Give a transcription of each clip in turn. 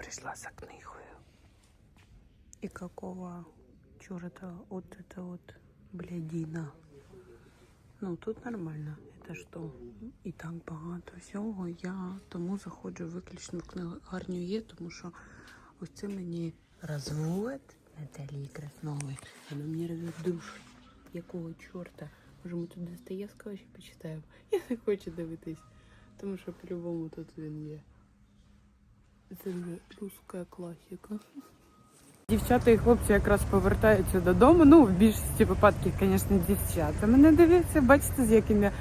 пришла за книгою. И какого черта вот это вот блядина? Ну, тут нормально. Это що? І так багато всього. Я тому заходжу виключно в книгарню є, тому що ось це мені розвод Наталії Краснової. Вона мені рве душу. Якого чорта? Може, ми тут Достоєвського ще почитаємо? Я не хочу дивитись, тому що по-любому тут він є. Це вже руська класика. Дівчата і хлопці якраз повертаються додому. Ну, в більшості випадків, звісно, дівчата. Мене дивляться, бачите, з яким я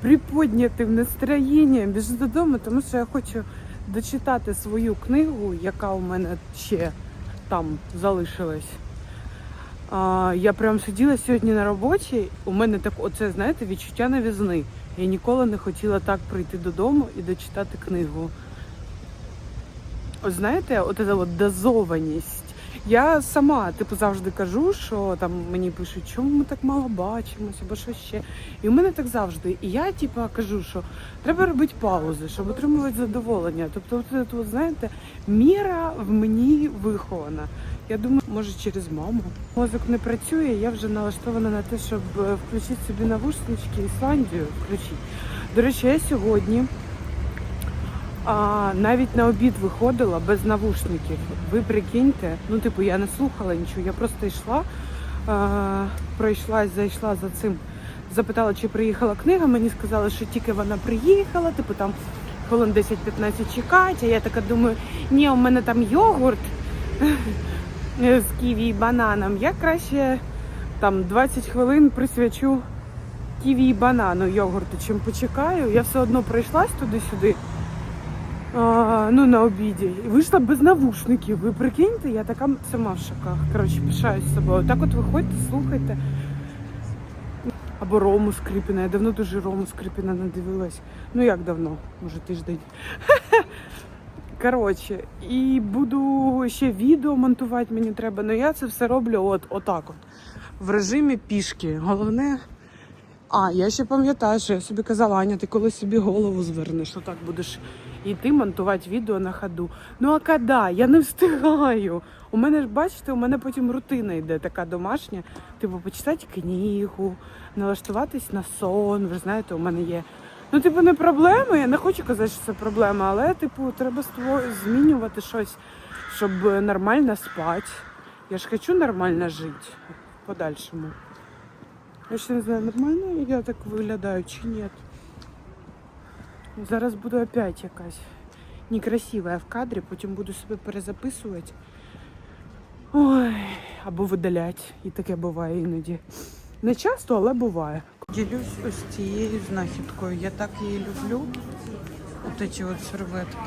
приподнятим настроєнням біжу додому, тому що я хочу дочитати свою книгу, яка у мене ще там залишилась. А, я прям сиділа сьогодні на роботі. У мене так, оце, знаєте, відчуття новізни. Я ніколи не хотіла так прийти додому і дочитати книгу. Ось знаєте, от ця от дозованість. Я сама, типу, завжди кажу, що там мені пишуть, чому ми так мало бачимося, або що ще. І у мене так завжди. І я, типу, кажу, що треба робити паузи, щоб отримувати задоволення. Тобто, от, це, от, знаєте, міра в мені вихована. Я думаю, може через маму. Мозок не працює, я вже налаштована на те, щоб е, включити собі навушнички Ісландію включити. До речі, я сьогодні а, навіть на обід виходила без навушників. Ви прикиньте, ну типу я не слухала нічого, я просто йшла, а, пройшлась, зайшла за цим, запитала, чи приїхала книга. Мені сказали, що тільки вона приїхала, типу там хвилин 10-15 чекати. А я така думаю, ні, у мене там йогурт з ківі і бананом. Я краще там 20 хвилин присвячу ківі і банану йогурту, чим почекаю. Я все одно пройшлась туди-сюди ну, на обіді. І вийшла без навушників. Ви прикиньте, я така сама в шоках. Коротше, пишаюсь собою. Так от виходьте, слухайте. Або Рому Скрипіна. Я давно дуже Рому Скрипіна не дивилась. Ну як давно? Може тиждень. Коротше, і буду ще відео монтувати мені треба. Ну я це все роблю от, отак от. В режимі пішки. Головне. А, я ще пам'ятаю, що я собі казала, Аня, ти коли собі голову звернеш, то так будеш йти монтувати відео на ходу. Ну а коли? Я не встигаю. У мене ж, бачите, у мене потім рутина йде така домашня. Типу, почитати книгу, налаштуватись на сон. Ви ж знаєте, у мене є. Ну, типу, не проблема. Я не хочу казати, що це проблема, але, типу, треба змінювати щось, щоб нормально спати. Я ж хочу нормально жити в подальшому. Я ще не знаю, нормально я так виглядаю чи ні. Зараз буду опять якась некрасива в кадрі, потім буду себе перезаписувати. Ой, або видаляти. І таке буває іноді. Не часто, але буває. Ділюсь ось цією знахідкою. Я так її люблю. От ці от серветки.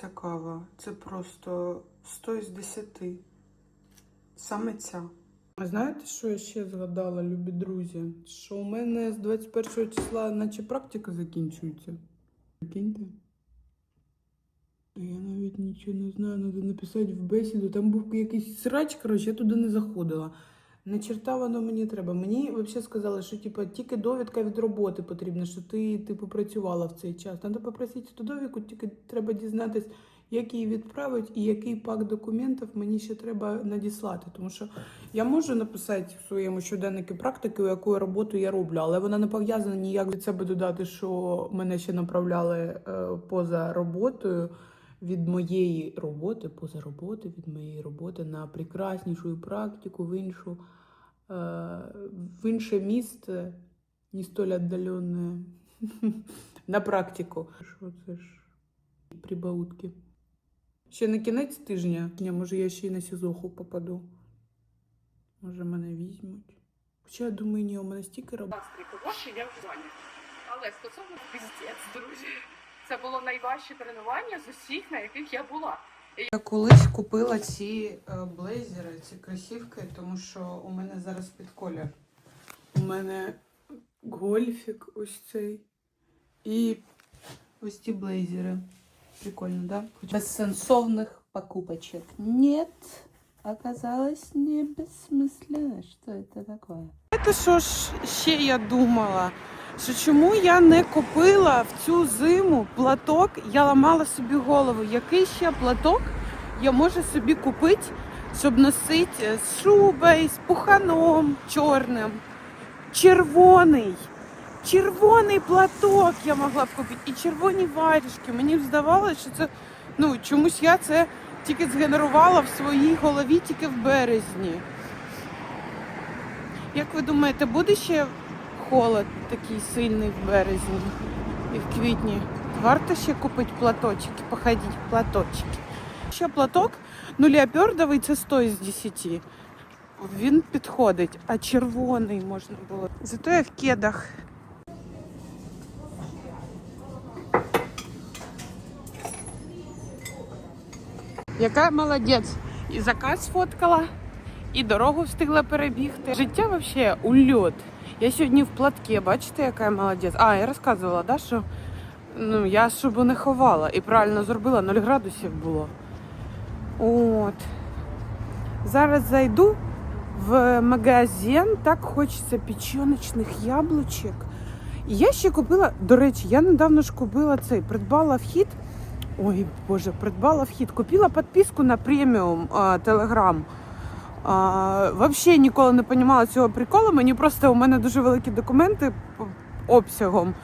Ця кава. Це просто 100 з 10. Саме ця. А знаєте, що я ще згадала, любі друзі? Що у мене з 21 числа наче практика закінчується. Прикиньте. Я навіть нічого не знаю, треба написати в бесіду. Там був якийсь срач, коротше, я туди не заходила. Не черта воно мені треба. Мені взагалі сказали, що типу, тільки довідка від роботи потрібна, що ти типу, працювала в цей час. Треба попросити ту довідку, тільки треба дізнатись, як її відправити і який пак документів мені ще треба надіслати. Тому що я можу написати в своєму щоденнику практики, яку роботу я роблю, але вона не пов'язана ніяк від себе додати, що мене ще направляли е, поза роботою. Від моєї роботи, поза роботи, від моєї роботи на прекраснішу практику в іншу, е, в інше місце, не столь віддалене, на практику. Що це ж прибаутки. Ще на кінець тижня, Ні, може я ще й на СІЗОХу попаду. Може мене візьмуть. Хоча я думаю, ні, у мене стільки роботи. я в зоні. Але стосовно піздець, друзі, це було найважче тренування з усіх, на яких я була. Я колись купила ці е, блейзери, ці кросівки, тому що у мене зараз під колір. У мене гольфік ось цей. І ось ці блейзери. Прикольно, да? Безсенсовних покупочок. Нет. оказалось не бессмысленно. Что это такое? Знаєте, що ж ще я думала? Що чому я не купила в цю зиму платок? Я ламала собі голову. Який ще платок я можу собі купити, щоб носити з шубою, з пуханом чорним? Червоний. Червоний платок я могла б купити. І червоні варежки. Мені здавалося, що це ну чомусь я це тільки згенерувала в своїй голові тільки в березні. Як ви думаєте, буде ще холод такий сильний в березні і в квітні? Варто ще купити платочки, походити в платочки. Ще платок, ну леопардовий це 100 з 10. Він підходить, а червоний можна було. Зато я в кедах. Яка молодець. І заказ сфоткала, і дорогу встигла перебігти. Життя взагалі ульот. Я сьогодні в платке, бачите, яка я молодець. А, я розказувала, да, що ну, я щоб не ховала і правильно зробила, 0 градусів було. От. Зараз зайду в магазин, так хочеться печеночних яблучок. І я ще купила, до речі, я недавно ж купила цей, придбала вхід. Ой, Боже, придбала вхід. Купила підписку на преміум Телеграм. Взагалі ніколи не розуміла цього приколу. Мені просто у мене дуже великі документи обсягом.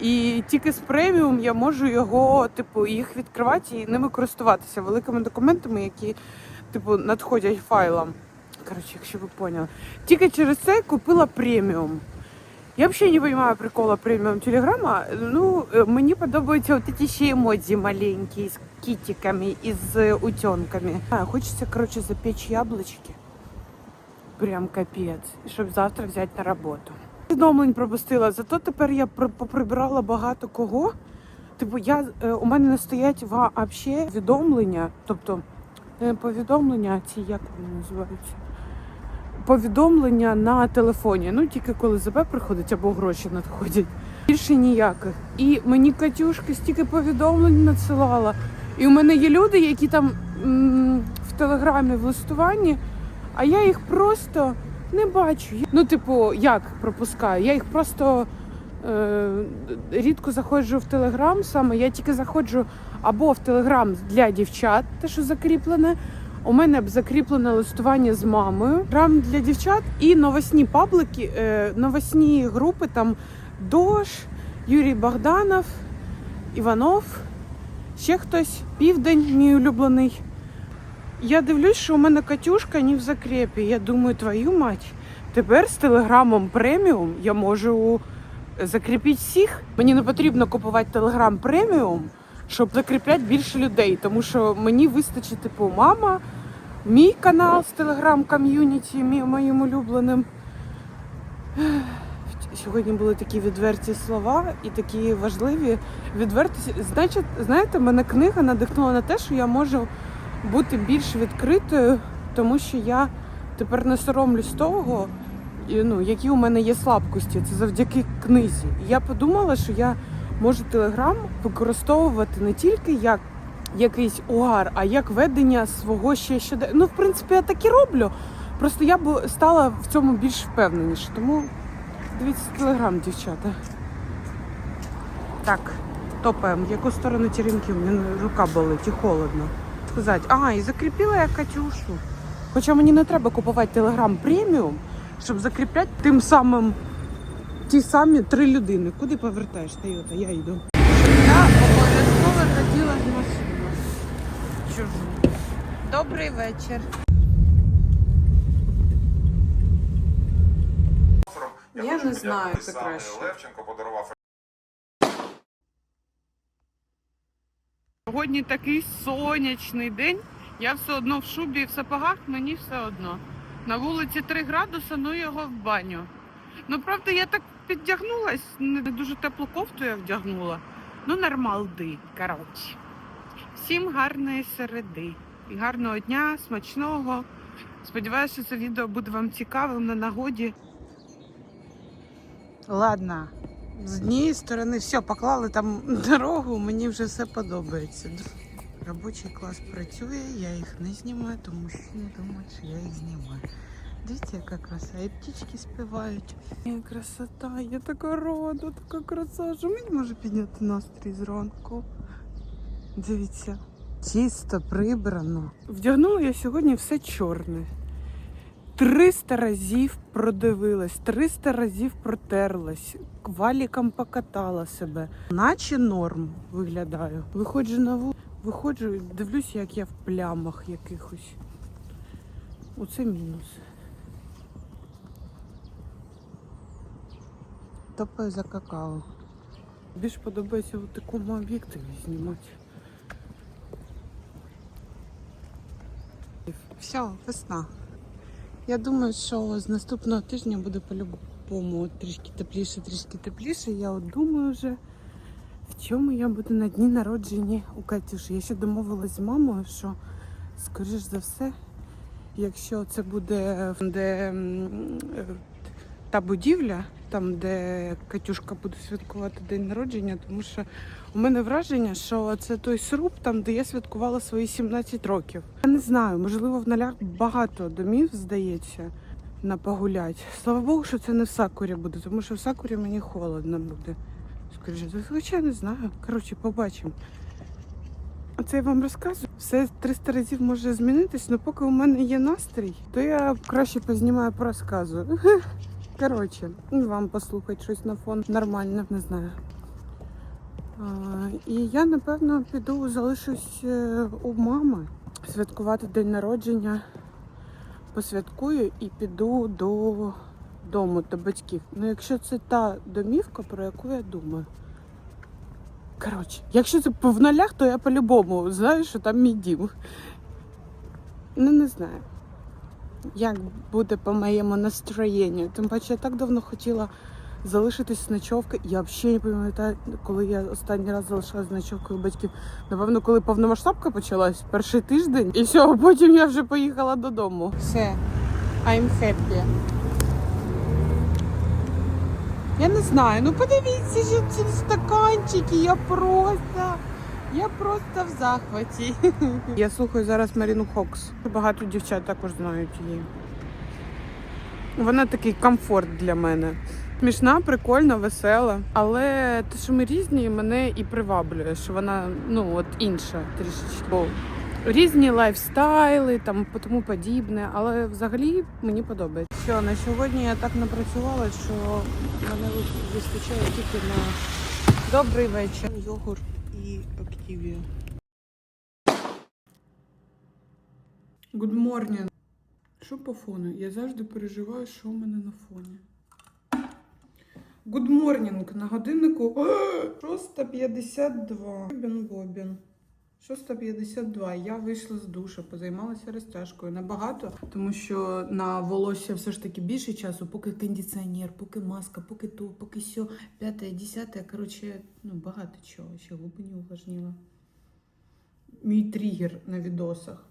І тільки з преміум я можу його, типу, їх відкривати і ними користуватися великими документами, які, типу, надходять файлом. Коротше, якщо ви поняли. Тільки через це купила преміум. Я взагалі не розумію прикола преміум телеграма. Ну, е, мені подобаються от ці ще емодзі маленькі з кітиками і з утенками. А, хочеться, коротше, запечь яблучки. Прям капець. Щоб завтра взяти на роботу. Повідомлень пропустила, зато тепер я при- поприбирала багато кого. Типу, я, е, у мене не стоять взагалі повідомлення, тобто не повідомлення, ці як вони називаються? Повідомлення на телефоні. Ну тільки коли ЗП приходить або гроші надходять. Більше ніяких. І мені Катюшка стільки повідомлень надсилала. І у мене є люди, які там м, в телеграмі в листуванні, а я їх просто не бачу. Ну, типу, як пропускаю? Я їх просто е, рідко заходжу в телеграм саме. Я тільки заходжу або в телеграм для дівчат, те, що закріплене. У мене б закріплене листування з мамою, рам для дівчат і новосні паблики, е, новосні групи там Дож, Юрій Богданов, Іванов, ще хтось, Південь, мій улюблений. Я дивлюсь, що у мене Катюшка не в закрепі. Я думаю, твою мать, тепер з телеграмом преміум я можу закріпити всіх. Мені не потрібно купувати телеграм преміум, щоб закріпляти більше людей, тому що мені вистачить, типу, мама, мій канал з телеграм ком'юніті, мій- моїм улюбленим. Сьогодні були такі відверті слова і такі важливі відверті. Значить, знаєте, мене книга надихнула на те, що я можу бути більш відкритою, тому що я тепер не соромлюсь того, ну, які у мене є слабкості. Це завдяки книзі. Я подумала, що я можу телеграм використовувати не тільки як якийсь угар, а як ведення свого ще щодо. Ну, в принципі, я так і роблю. Просто я б стала в цьому більш впевненіше. Тому дивіться телеграм, дівчата. Так, топаємо. В яку сторону теремки? У мене рука болить і холодно. Сказати, а, і закріпила я Катюшу. Хоча мені не треба купувати телеграм преміум, щоб закріпляти тим самим ті самі три людини. Куди повертаєш, Тойота? Я йду. Я обов'язково хотіла в машину. Чужу. Добрий вечір. Я хочу не знаю, це краще. Левченко подарував Сьогодні такий сонячний день. Я все одно в шубі і в сапогах, мені все одно. На вулиці 3 градуси, ну його в баню. Ну, правда, я так піддягнулась, не дуже теплу кофту я вдягнула. Ну, нормалди, коротше. Всім гарної середи і гарного дня, смачного. Сподіваюся, що це відео буде вам цікавим на нагоді. Ладно, з однієї сторони все, поклали там дорогу, мені вже все подобається. Робочий клас працює, я їх не знімаю, то мужчини думають, що я їх знімаю. Дивіться, яка краса. І птічки співають. Яка красота, я така рада, така краса. Що мені може підняти настрій зранку? Дивіться, чисто прибрано. Вдягнула я сьогодні все чорне. 300 разів продивилась, 300 разів протерлась, валіком покатала себе. Наче норм виглядаю. Виходжу на вулицю, виходжу, дивлюсь, як я в плямах якихось. Оце мінус. Топаю за какао. Більш подобається у такому об'єктиві знімати. Все, весна. Я думаю, що з наступного тижня буде по-любому трішки тепліше, трішки тепліше. Я от думаю вже, в чому я буду на дні народження у Катюші. Я ще домовилась з мамою, що, скоріш за все, якщо це буде де е, та будівля, там, де Катюшка буде святкувати день народження, тому що у мене враження, що це той сруб, там, де я святкувала свої 17 років. Я не знаю, можливо, в налях багато домів, здається, на погулять. Слава Богу, що це не в Сакурі буде, тому що в Сакурі мені холодно буде. Скоріше, все. хоча не знаю. Коротше, побачимо. Оце я вам розказую. Все 300 разів може змінитись, але поки у мене є настрій, то я краще познімаю по розказу. Коротше, і вам послухати щось на фон нормально, не знаю. А, і я, напевно, піду залишусь е, у мами святкувати день народження. Посвяткую і піду до дому, до батьків. Ну, якщо це та домівка, про яку я думаю. Коротше, якщо це в нулях, то я по-любому знаю, що там мій дім. Ну, не знаю. Як буде по моєму настроєнню. Тим паче я так давно хотіла залишитись з ночовки. Я взагалі не пам'ятаю, коли я останній раз залишалась з ночовкою батьків. Напевно, коли повномасштабка почалась, перший тиждень, і все, потім я вже поїхала додому. Все, I'm happy. Я не знаю, ну подивіться, ці стаканчики, я просто. Я просто в захваті. Я слухаю зараз Маріну Хокс. Багато дівчат також знають її. Вона такий комфорт для мене. Смішна, прикольна, весела. Але те, що ми різні, мене і приваблює, що вона ну от інша трішечки. Бо різні лайфстайли, там тому подібне. Але взагалі мені подобається. Все, на сьогодні я так напрацювала, що мене вистачає тільки на добрий вечір. Йогурт і Активія. Good morning. Що по фону? Я завжди переживаю, що у мене на фоні. Good morning. На годиннику 6.52. Бобін Бобін. 6.52. Я вийшла з душа, позаймалася розтяжкою. Набагато, тому що на волосся все ж таки більше часу, поки кондиціонер, поки маска, поки то, поки сьо, п'яте, десяте. Коротше, ну багато чого. Ще губи не увлажніла. Мій тригер на відосах.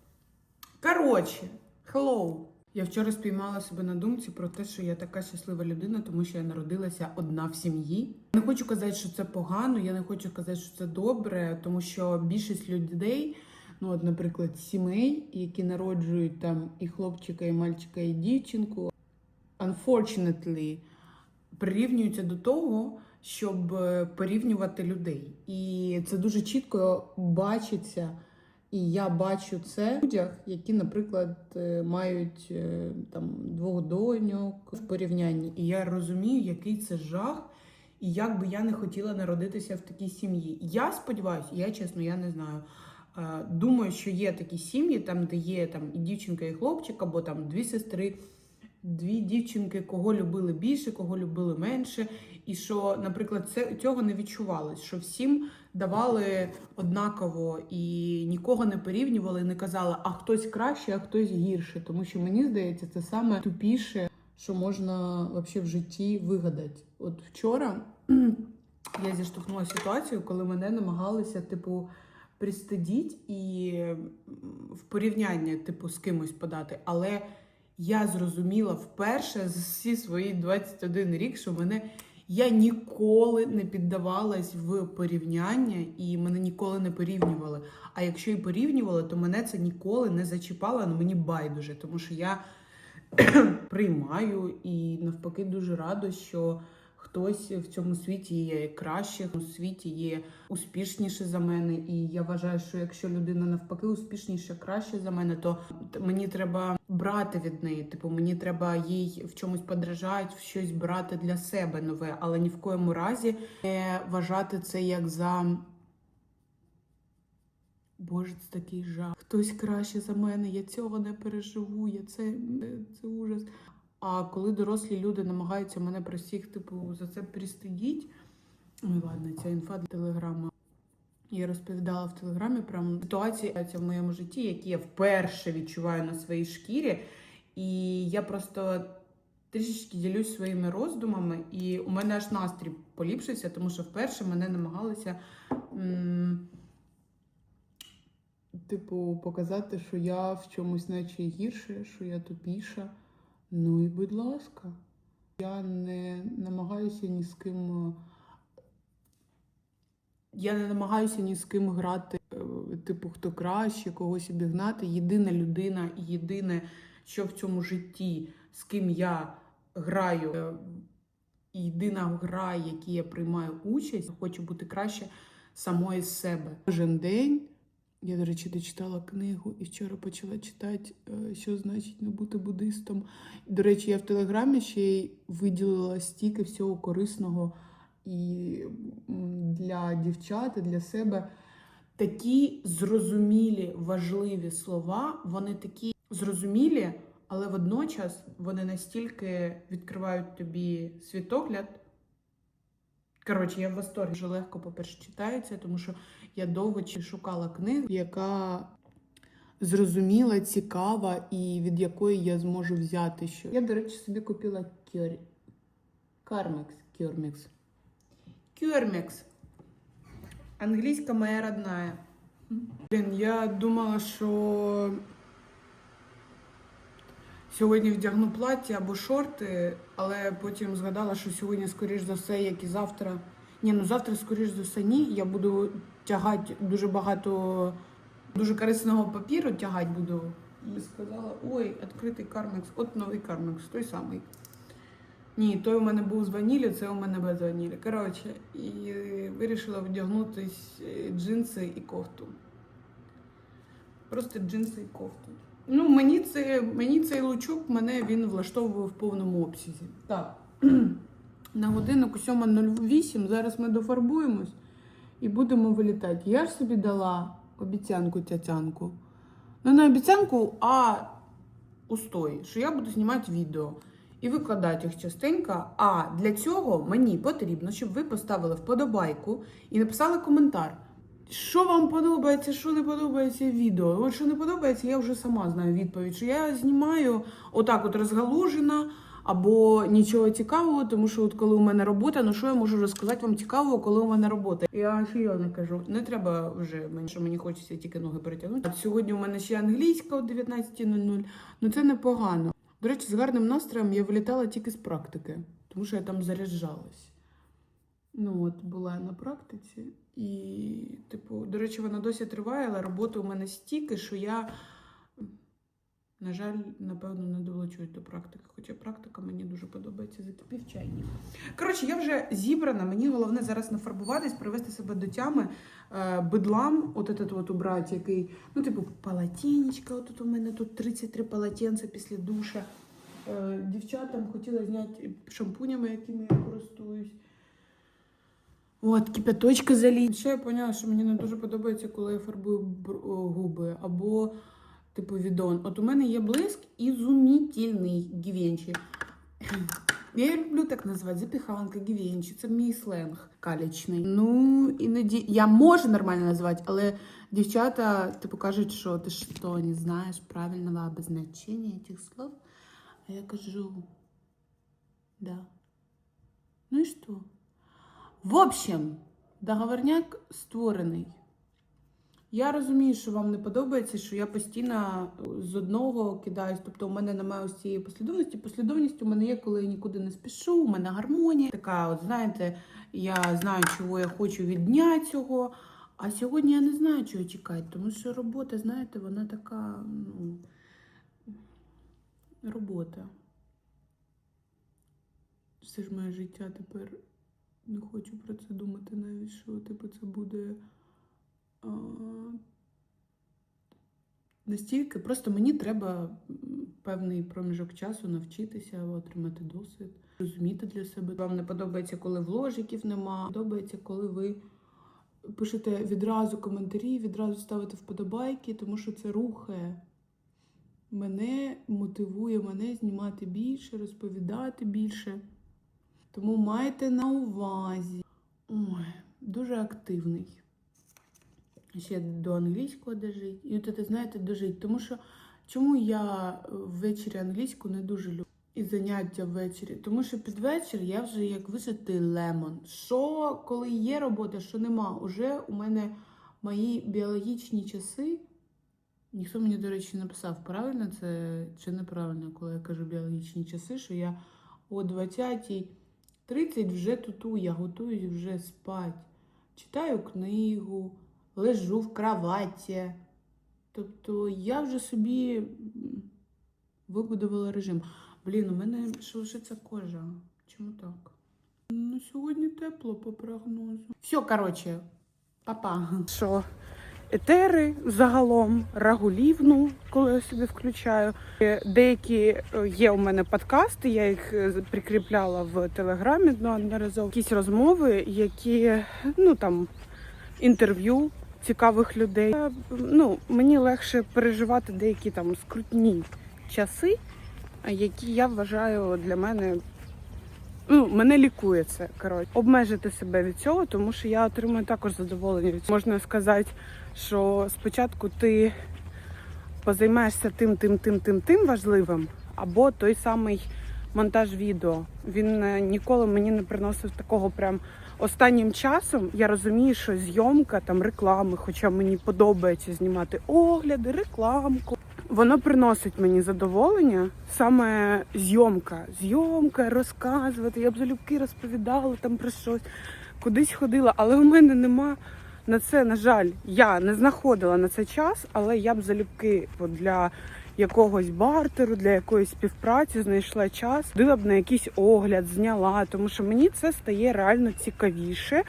Коротше, hello. Я вчора спіймала себе на думці про те, що я така щаслива людина, тому що я народилася одна в сім'ї. Не хочу казати, що це погано, я не хочу казати, що це добре, тому що більшість людей, ну от, наприклад, сімей, які народжують там і хлопчика, і мальчика, і дівчинку, unfortunately, прирівнюються до того, щоб е, порівнювати людей. І це дуже чітко бачиться. І я бачу це в людях, які, наприклад, е, мають е, там двох доньок в порівнянні. І я розумію, який це жах, і як би я не хотіла народитися в такій сім'ї. Я сподіваюся, я чесно, я не знаю. Думаю, що є такі сім'ї, там, де є там і дівчинка, і хлопчик, або там дві сестри, дві дівчинки, кого любили більше, кого любили менше. І що, наприклад, це цього не відчувалось, що всім давали однаково і нікого не порівнювали, не казали, а хтось краще, а хтось гірше. Тому що мені здається, це саме тупіше, що можна вообще в житті вигадати. От вчора я зіштовхнулася ситуацію, коли мене намагалися, типу, пристидіть і в порівняння, типу, з кимось подати. Але я зрозуміла вперше з всі свої 21 рік, що мене Я ніколи не піддавалась в порівняння і мене ніколи не порівнювали. А якщо і порівнювали, то мене це ніколи не зачіпало, але мені байдуже, тому що я приймаю і навпаки дуже рада, що хтось в цьому світі є краще, в світі є успішніше за мене. І я вважаю, що якщо людина навпаки успішніша, краще за мене, то мені треба брати від неї. Типу, мені треба їй в чомусь подражати, в щось брати для себе нове, але ні в коєму разі не вважати це як за. Боже, це такий жах. Хтось краще за мене, я цього не переживу, я це, це ужас. А коли дорослі люди намагаються мене про всіх, типу, за це пристидіть. Ладно, ця інфа для телеграма. Я розповідала в телеграмі про ситуації в моєму житті, які я вперше відчуваю на своїй шкірі. І я просто трішечки ділюсь своїми роздумами, і у мене аж настрій поліпшився, тому що вперше мене намагалися. Типу, показати, що я в чомусь наче гірше, що я тупіша. Ну і будь ласка, я не намагаюся ні з ким. е, Я не намагаюся ні з ким грати, е, типу, хто краще, когось обігнати. Єдина людина і єдине, що в цьому житті, з ким я граю, е, єдина гра, в якій я приймаю участь, хочу бути краще самої себе. Кожен день. Я, до речі, дочитала книгу і вчора почала читати, е, що значить не бути буддистом. До речі, я в телеграмі ще й виділила стільки всього корисного і для дівчат, і для себе. Такі зрозумілі, важливі слова, вони такі зрозумілі, але водночас вони настільки відкривають тобі світогляд. Коротше, я в восторгі. Дуже легко, по-перше, читається, тому що я довго шукала книгу, яка зрозуміла, цікава і від якої я зможу взяти що. Я, до речі, собі купила кюр... Кармекс. Кюрмекс. Кюрмекс. Англійська моя родная. Блін, я думала, що сьогодні вдягну плаття або шорти, але потім згадала, що сьогодні, скоріш за все, як і завтра. Ні, ну завтра, скоріш за все, ні. Я буду тягати дуже багато дуже корисного папіру тягати буду. І сказала: ой, відкритий кармекс, от новий кармекс, той самий. Ні, той у мене був з ванілі, це у мене без ванілі. Коротше, і вирішила вдягнутись е, джинси і кофту. Просто джинси і кофту. Ну, мені, це, мені цей лучок мене він влаштовував в повному обсязі. Так. На годиннику 7.08. Зараз ми дофарбуємось і будемо вилітати. Я ж собі дала обіцянку тятянку. Ну, не обіцянку, а устой, що я буду знімати відео і викладати їх частенько. А для цього мені потрібно, щоб ви поставили вподобайку і написали коментар. Що вам подобається, що не подобається відео. От що не подобається, я вже сама знаю відповідь. Що я знімаю отак, от розгалужена, або нічого цікавого, тому що от коли у мене робота, ну що я можу розказати вам цікавого, коли у мене робота? Я серйозно кажу, не треба вже мені, що мені хочеться тільки ноги перетягнути. От сьогодні у мене ще англійська о 19.00, ну це непогано. До речі, з гарним настроєм я вилітала тільки з практики, тому що я там заряджалась. Ну от була на практиці, і, типу, до речі, вона досі триває, але роботи у мене стільки, що я, на жаль, напевно, не долучусь до практики. Хоча практика мені дуже подобається закипів чайник. Коротше, я вже зібрана. Мені головне зараз нафарбуватись, привести себе до тями. Е, Бедлам, от этот от убрати, який, ну, типу, полотенечко, от у мене тут 33 полотенця після душа. Е, Дівчатам хотіла зняти шампунями, якими я користуюсь. От, кипяточка залить. Ще я поняла, що мені не дуже подобається, коли я фарбую губи. Або, типу, відон. От у мене є блиск ізумітельний гівенчі. Я люблю так називати запіханка, гівенчі. Це мій сленг калічний. Ну, іноді я можу нормально називати, але дівчата, типу, кажуть, що ти що, не знаєш правильного обозначення цих слов. А я кажу, да. Ну і що? В общем, договорняк створений. Я розумію, що вам не подобається, що я постійно з одного кидаюсь. Тобто, у мене немає ось цієї послідовності. Послідовність у мене є, коли я нікуди не спішу. У мене гармонія. Така, от знаєте, я знаю, чого я хочу від дня цього. А сьогодні я не знаю, чого чекати, тому що робота, знаєте, вона така, ну, робота. Все ж моє життя тепер не хочу про це думати навіть, що типу це буде настільки. Просто мені треба певний проміжок часу навчитися, отримати досвід, розуміти для себе. Вам не подобається, коли вложиків нема. Подобається, коли ви пишете відразу коментарі, відразу ставите вподобайки, тому що це рухає. Мене мотивує мене знімати більше, розповідати більше. Тому майте на увазі. Ой, дуже активний. Ще до англійського дожить. І от це, знаєте, дожить. Тому що чому я ввечері англійську не дуже люблю? І заняття ввечері. Тому що під вечір я вже як вижитий лемон. Що коли є робота, що нема. Уже у мене мої біологічні часи. Ніхто мені, до речі, написав, правильно це чи неправильно, коли я кажу біологічні часи, що я о 20.30 вже туту, я готуюсь вже спати. Читаю книгу, лежу в кроваті. Тобто я вже собі вибудувала режим. Блін, у мене шелушиться кожа. Чому так? Ну, сьогодні тепло по прогнозу. Все, коротше, папа. Що? Етери загалом, рагулівну, коли я собі включаю. Деякі е, є у мене подкасти, я їх е, прикріпляла в телеграмі неодноразово. Якісь розмови, які ну там інтерв'ю цікавих людей. Е, Ну, мені легше переживати деякі там скрутні часи, які я вважаю для мене. Ну, мене лікує це. Коротше, обмежити себе від цього, тому що я отримую також задоволення від цього. Можна сказати, що спочатку ти позаймаєшся тим, тим, тим, тим, тим важливим, або той самий монтаж відео. Він е, ніколи мені не приносив такого прям останнім часом. Я розумію, що зйомка там реклами, хоча мені подобається знімати огляди, рекламку. Воно приносить мені задоволення, саме зйомка. Зйомка, розказувати. Я б залюбки розповідала там про щось, кудись ходила, але у мене нема на це, на жаль, я не знаходила на це час, але я б залюбки для якогось бартеру, для якоїсь співпраці знайшла час, дила б на якийсь огляд, зняла, тому що мені це стає реально цікавіше.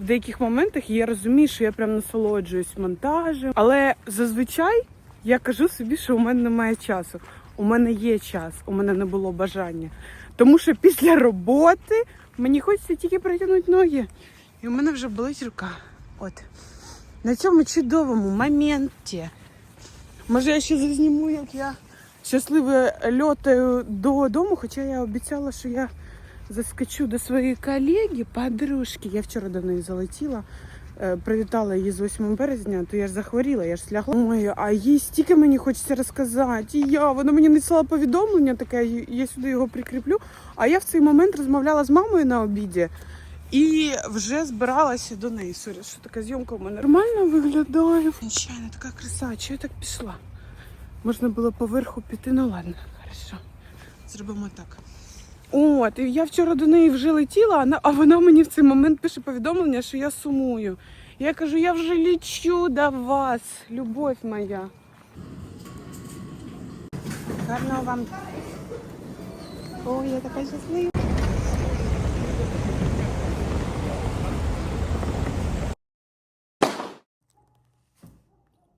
В деяких моментах я розумію, що я прям насолоджуюсь монтажем, але зазвичай я кажу собі, що у мене немає часу. У мене є час, у мене не було бажання. Тому що після роботи мені хочеться тільки протягнути ноги. І у мене вже болить рука. От. На цьому чудовому моменті. Може, я ще зазніму, як я щасливо льотаю додому, хоча я обіцяла, що я заскочу до своєї колеги, подружки. Я вчора до неї залетіла, е, привітала її з 8 березня, то я ж захворіла, я ж слягла. Ой, а їй стільки мені хочеться розказати. І я, вона мені надіслала повідомлення таке, я сюди його прикріплю. А я в цей момент розмовляла з мамою на обіді. І вже збиралася до неї. Сорі, що така зйомка у мене нормально виглядає. Нечайна така краса. Чого я так пішла? Можна було поверху піти, ну ладно, хорошо. Зробимо так. От, і я вчора до неї вже летіла, а вона мені в цей момент пише повідомлення, що я сумую. Я кажу, я вже лічу до вас, любов моя. Гарного вам. Ой, я така щаслива.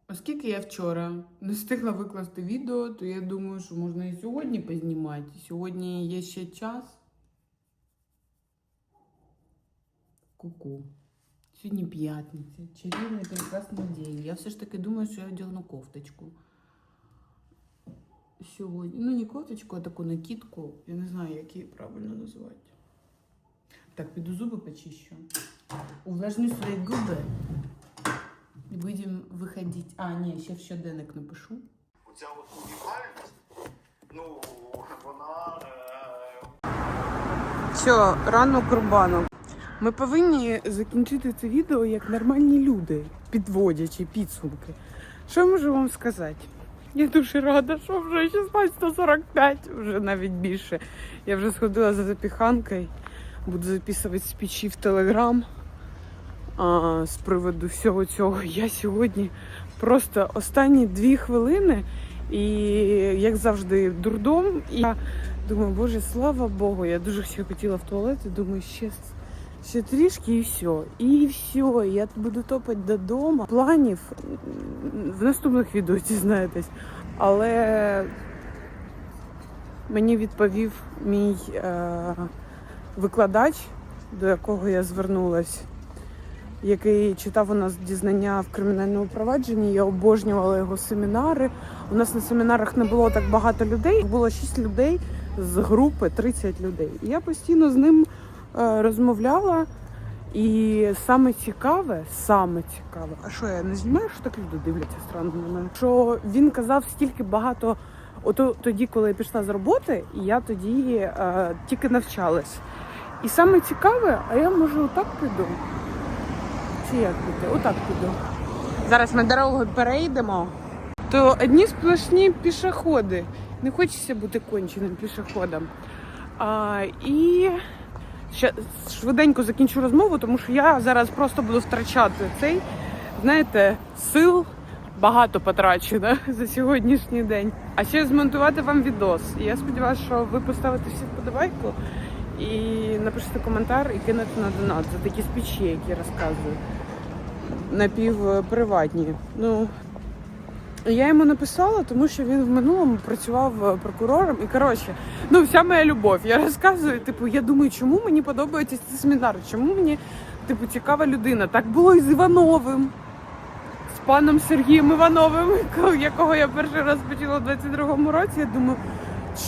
Оскільки я вчора не встигла викласти відео, то я думаю, що можна і сьогодні познімати. Сьогодні є ще час. Ку-ку. Сьогодні п'ятниця, чарівний прекрасний день. Я все ж таки думаю, що я одягну кофточку. Сьогодні. Ну, не кофточку, а таку накидку. Я не знаю, як її правильно назвати. Так, піду зуби почищу. Увлажню свої губи. І будемо виходити. А, ні, ще в щоденник напишу. Оця от унікальність, ну, вона е, Все, ранок рубанок. Ми повинні закінчити це відео як нормальні люди. підводячи підсумки. Що я можу вам сказати? Я дуже рада, що вже 16.45, вже навіть більше. Я вже сходила за запіханкою, буду записувати спічі в Телеграм а, з приводу всього цього. Я сьогодні просто останні дві хвилини, і як завжди, дурдом. І я думаю, боже, слава Богу, я дуже ще хотіла в туалет, і думаю, ще, ще трішки і все. І все, я буду топати додому. Планів в наступних відео дізнаєтесь. Але мені відповів мій е, викладач, до якого я звернулась, який читав у нас дізнання в кримінальному провадженні. Я обожнювала його семінари. У нас на семінарах не було так багато людей. Було 6 людей з групи 30 людей. І я постійно з ним е, розмовляла. І саме цікаве, саме цікаве, а що я не знімаю, що так люди дивляться странно на мене. Що він казав стільки багато, ото тоді, коли я пішла з роботи, і я тоді е, тільки навчалась. І саме цікаве, а я може отак піду. Чи як піти? Отак піду. Зараз ми дорогу перейдемо. То одні сплошні пішоходи. Не хочеться бути конченим пішоходом. А, і ще швиденько закінчу розмову, тому що я зараз просто буду втрачати цей, знаєте, сил багато потрачено за сьогоднішній день. А ще змонтувати вам відос. І я сподіваюся, що ви поставите всі вподобайку і напишете коментар і кинете на донат за такі спічі, які розказую. Напівприватні. Ну, я йому написала, тому що він в минулому працював е, прокурором. І коротше, ну вся моя любов. Я розказую, типу, я думаю, чому мені подобаються ці семінари, чому мені типу цікава людина. Так було і з Івановим, з паном Сергієм Івановим, якого я перший раз почула в 22-му році. Я думаю,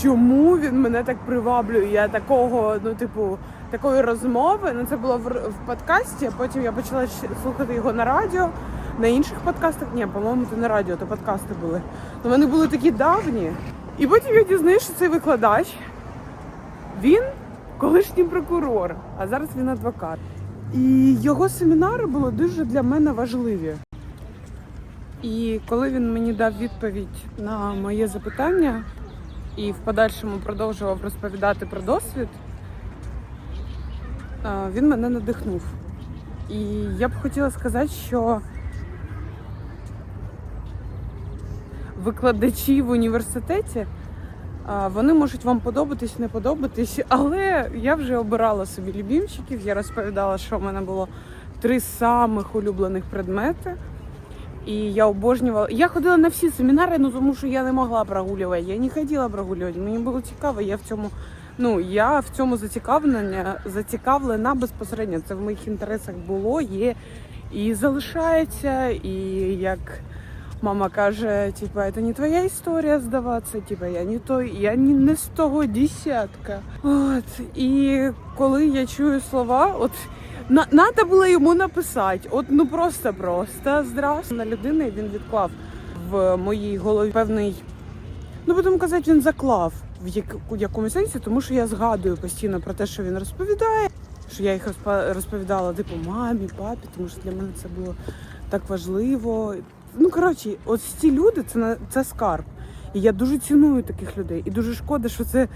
чому він мене так приваблює? Я такого, ну, типу, такої розмови. Ну, це було в, в подкасті, а потім я почала слухати його на радіо. На інших подкастах, ні, по-моєму, це не радіо, то подкасти були. Ну вони були такі давні. І потім я дізнаюся, що цей викладач, він колишній прокурор, а зараз він адвокат. І його семінари були дуже для мене важливі. І коли він мені дав відповідь на моє запитання і в подальшому продовжував розповідати про досвід, він мене надихнув. І я б хотіла сказати, що викладачі в університеті. Вони можуть вам подобатись, не подобатись, але я вже обирала собі любімчиків. Я розповідала, що в мене було три самих улюблених предмети. І я обожнювала. Я ходила на всі семінари, ну тому що я не могла прогулювати. Я не хотіла прогулювати. Мені було цікаво. Я в цьому, ну я в цьому зацікавлення, зацікавлена безпосередньо. Це в моїх інтересах було, є і залишається. І як мама каже, типа, це не твоя історія здаватися, типа я не той, я не, не з того десятка. От і коли я чую слова, от. На, надо було йому написати. От ну просто просто здрас на людини він відклав в моїй голові певний. Ну будемо казати, він заклав в як, у якомусь сенсі, тому що я згадую постійно про те, що він розповідає. Що я їх розпа- розповідала типу мамі, папі, тому що для мене це було так важливо. Ну коротше, ось ці люди це на це скарб. І я дуже ціную таких людей. І дуже шкода, що це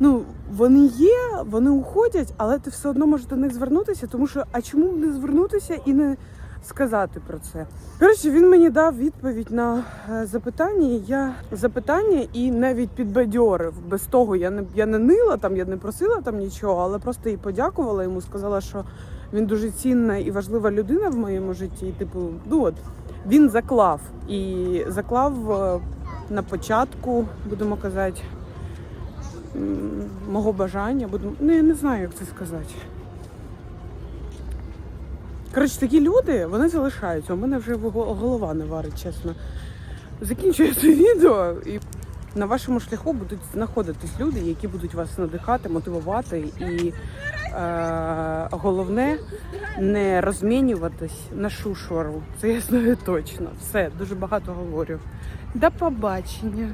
ну вони є, вони уходять, але ти все одно можеш до них звернутися, тому що а чому б не звернутися і не сказати про це? Коротше, він мені дав відповідь на е, запитання. Я запитання і навіть підбадьорив. Без того я не я не нила там, я не просила там нічого, але просто і подякувала йому. Сказала, що він дуже цінна і важлива людина в моєму житті. І, типу, ну от він заклав і заклав е, на початку, будемо казати мого бажання. Буду... Ну, я не знаю, як це сказати. Коротше, такі люди, вони залишаються. У мене вже голова не варить, чесно. Закінчую це відео і на вашому шляху будуть знаходитись люди, які будуть вас надихати, мотивувати і е, головне не розмінюватись на шушору. Це я знаю точно. Все, дуже багато говорю. До побачення.